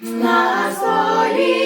На столі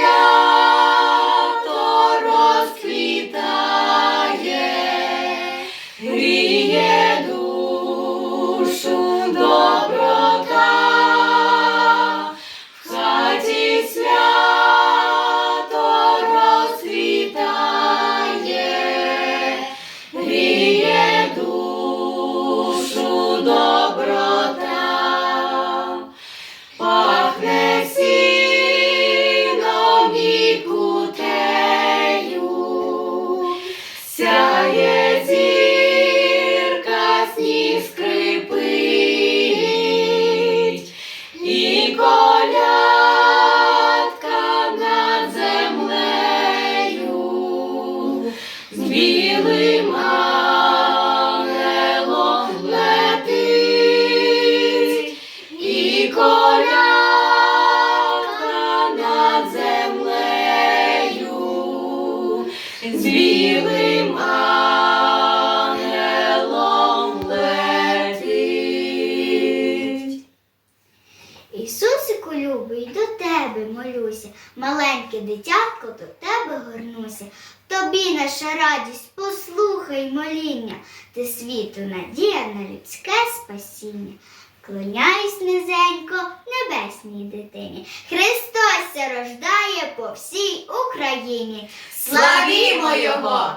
І колядка над землею з білим ангелом летить. Ісусику любий, до тебе молюся, маленьке дитятко до тебе горнуся. Тобі наша радість, послухай моління, ти світу надія на людське спасіння. Клоняюсь низенько небесній дитині. Христос рождає по всій Україні. Славімо Його!